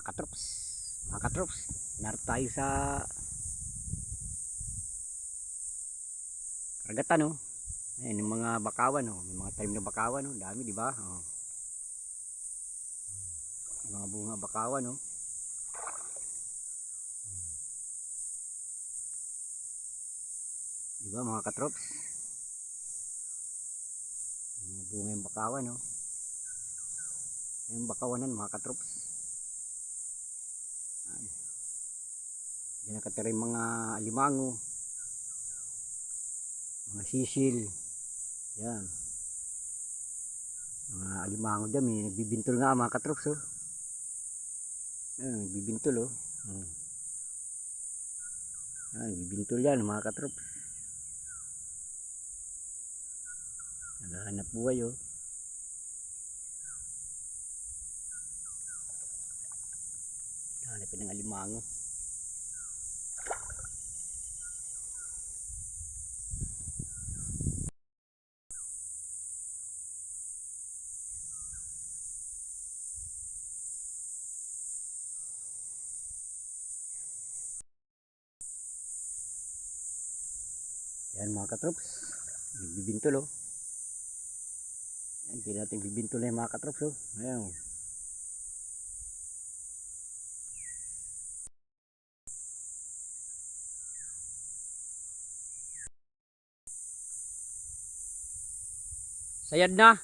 Katrops, mga katrops, narito tayo sa karagatan, no? Ayan, yung mga bakawan, no? May mga talim na bakawan, no? Dami, di ba? Oh. Yung mga bunga bakawan, no? Di mga katrops? Yung mga bunga yung bakawan, no? Yung bakawanan, mga katrops. Diyan nakatira yung mga alimango, mga sisil, yan. Mga alimango dyan, may nagbibintol nga mga katrops, oh. Yan, nagbibintol, oh. oh. Yan, nagbibintol yan, mga katrops. Naghahanap buhay, oh. Hanapin ng alimango. Yan mga katrops. Nagbibintol oh. Yan, hindi natin bibintol na yung mga katrops oh. Ayan oh. Sayad na.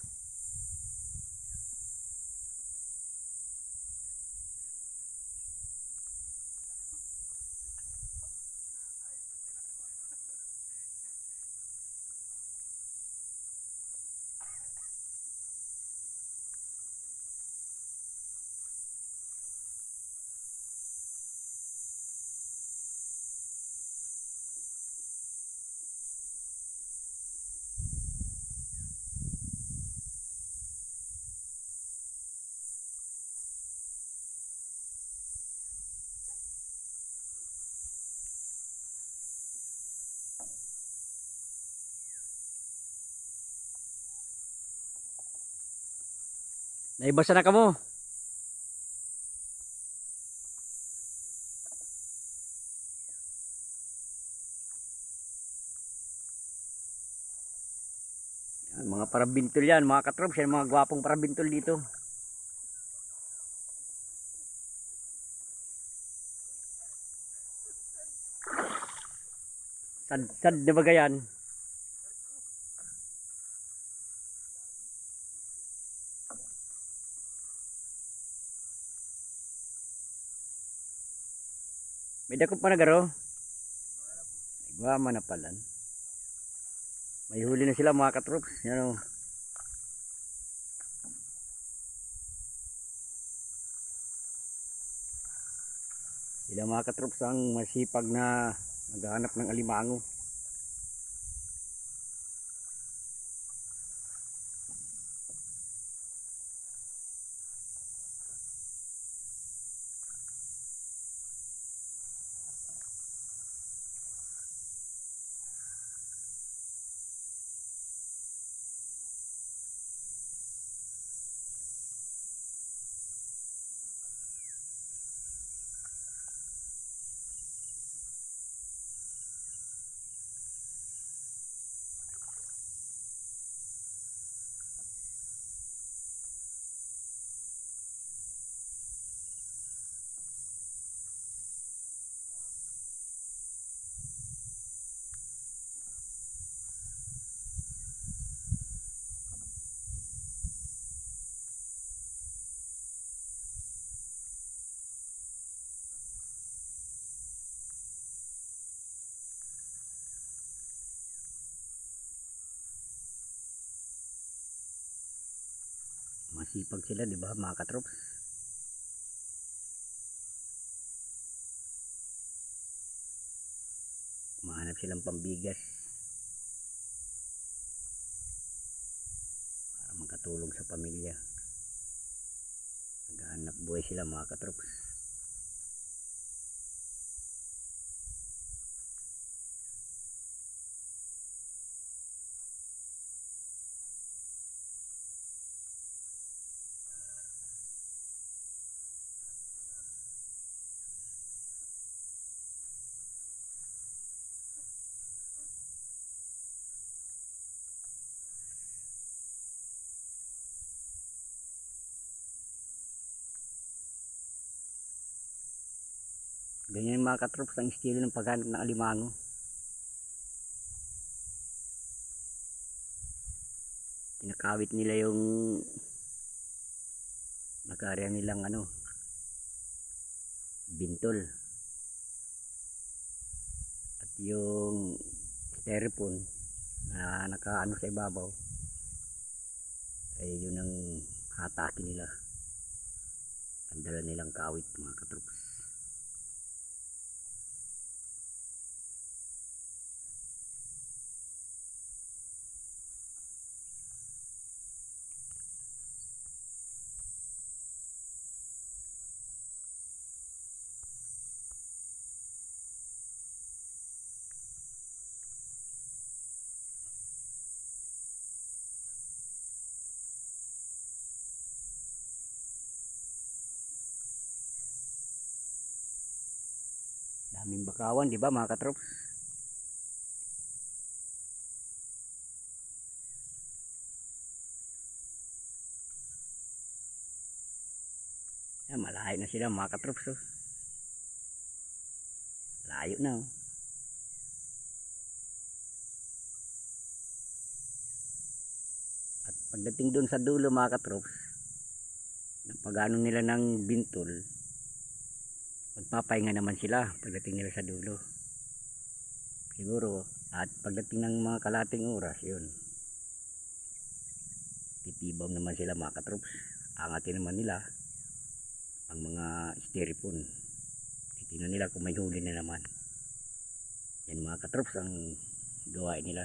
Naibasa na ka mo. Yan, mga parabintol yan, mga katrops yan, mga gwapong parabintol dito. Sad, sad na ba yan? May dako pa na garo. Igwa na palan. May huli na sila mga katrops. Yan o. Sila mga katrops ang masipag na naghahanap ng alimango. Masipag sila, di ba, mga katrops? Mahanap silang pambigas. Para makatulong sa pamilya. Naghahanap buhay sila, mga katrops. Ganyan mga katrops ang estilo ng paghanap ng alimango. Tinakawit nila yung nakarya nilang ano bintol. At yung styrofoam na nakaano sa ibabaw ay yun ang hatakin nila. Ang dala nilang kawit mga katrops daming bakawan di ba mga katrops Yan, malayo na sila mga katrops oh. Layo na oh. At pagdating doon sa dulo mga katrops, napagano nila ng bintol, magpapahinga naman sila pagdating nila sa dulo. Siguro, at pagdating ng mga kalating oras, yun. Titibam naman sila mga katrops. Angatin naman nila ang mga styrofoam. Titignan nila kung may huli na naman. Yan mga katrops ang gawain nila.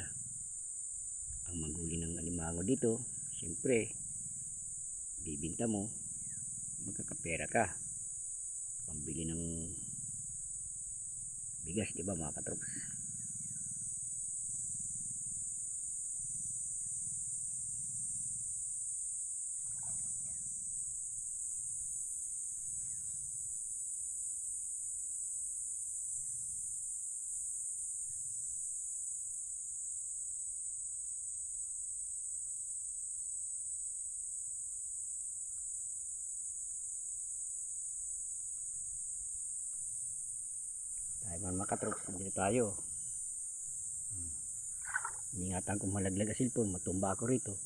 Ang maghuli ng alimango dito, siyempre, bibinta mo, magkakapera ka. Pambili ng bigas, di ba mga katrops? Tayo man mga katrops, dito tayo. Hmm. Ingatan kong malaglag ang cellphone, matumba ako rito.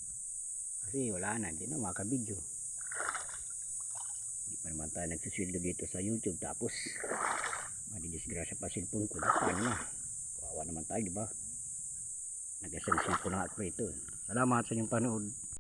Kasi wala na, hindi na makabidyo. Hindi pa naman tayo nagsisildo dito sa YouTube tapos madidisgrasya pa cellphone ko. Paano na? Kawawa naman tayo, di ba? Nag-isang cellphone na ako rito. Salamat sa inyong panood.